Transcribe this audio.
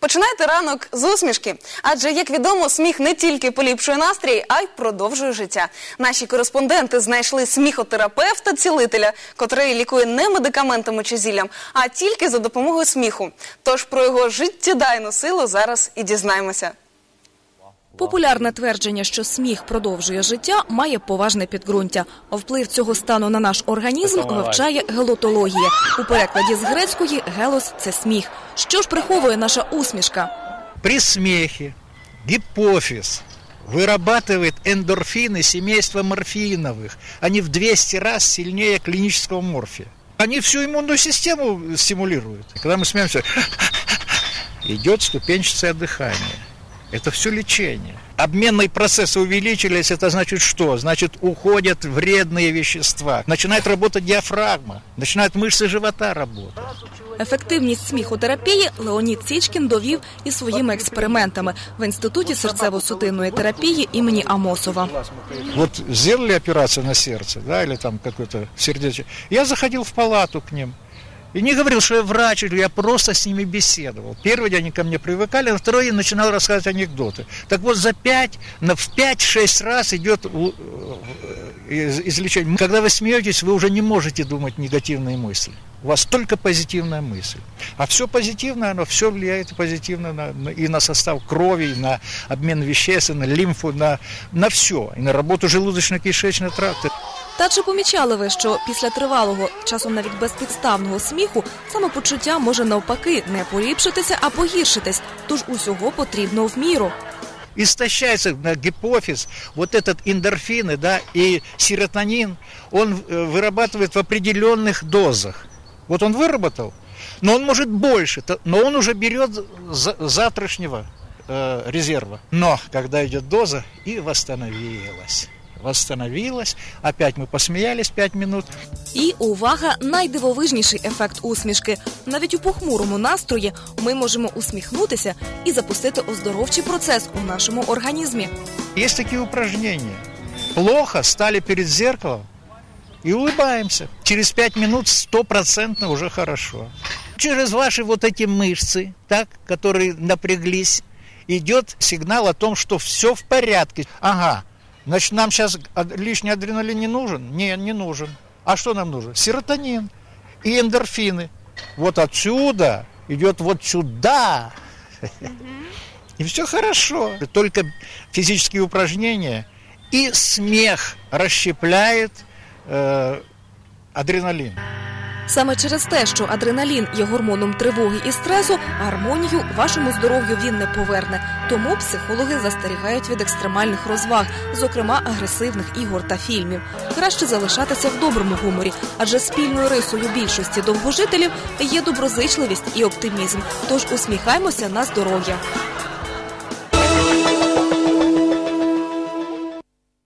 Починайте ранок з усмішки, адже як відомо, сміх не тільки поліпшує настрій, а й продовжує життя. Наші кореспонденти знайшли сміхотерапевта, цілителя, котрий лікує не медикаментами чи зіллям, а тільки за допомогою сміху. Тож про його життєдайну силу зараз і дізнаємося. Популярне твердження, що сміх продовжує життя, має поважне підґрунтя. Вплив цього стану на наш організм вивчає гелотологія. У перекладі з грецької гелос це сміх. Що ж приховує наша усмішка? При смехе гипофиз вырабатывает эндорфины семейства морфиновых. Они в 200 раз сильнее клинического морфия. Они всю иммунную систему стимулируют. И когда мы смеемся, идет ступенчатое дыхание. Это все лечение. Обменные процессы увеличились, это значит что? Значит, уходят вредные вещества. Начинает работать диафрагма, начинают мышцы живота работать. Ефективність сміхотерапії Леонід Січкін довів і своїми експериментами в інституті серцево-судинної терапії імені Амосова. Вот сделали операцию на сердце, да, или там какой-то сердечко. Я заходил в палату к ним. И не говорил, что я врач, я просто с ними беседовал. Первый день они ко мне привыкали, на второй день начинал рассказывать анекдоты. Так вот, за пять, на, в пять-шесть раз идет э, из- излечение. Когда вы смеетесь, вы уже не можете думать негативные мысли. У вас только позитивная мысль. А все позитивное, оно все влияет позитивно на- и на состав крови, и на обмен веществ, и на лимфу, на, на все. И на работу желудочно-кишечного тракта. Та чи помічали ви, що після тривалого, часом навіть безпідставного сміху, самопочуття може навпаки не поліпшитися, а погіршитись. Тож усього потрібно в міру. истощается на гипофиз, вот этот эндорфины, да, и серотонин, он э, вырабатывает в определенных дозах. Вот он выработал, но он может больше, то- но он уже берет за- завтрашнего э, резерва. Но когда идет доза, и восстановилась. Восстановилась, опять мы посмеялись пять минут, І увага, найдивовижніший ефект усмішки. Навіть у похмурому настрої ми можемо усміхнутися і запустити оздоровчий процес у нашому організмі. Есть такие упражнения. Плохо стали перед зеркалом и улыбаемся. Через пять минут стопроцентно уже хорошо. Через ваши вот эти мышцы, так, которые напряглись, идет сигнал о том, что все в порядке. Ага, значит, нам сейчас лишний адреналин не нужен? Не, не нужен. А что нам нужен? Серотонин и эндорфины. Вот отсюда идет вот сюда. И все хорошо. Только физические упражнения и смех расщепляет э, адреналин. Саме через те, що адреналін є гормоном тривоги і стресу, гармонію вашому здоров'ю він не поверне. Тому психологи застерігають від екстремальних розваг, зокрема агресивних ігор та фільмів. Краще залишатися в доброму гуморі, адже спільною рисою більшості довгожителів є доброзичливість і оптимізм. Тож усміхаймося на здоров'я.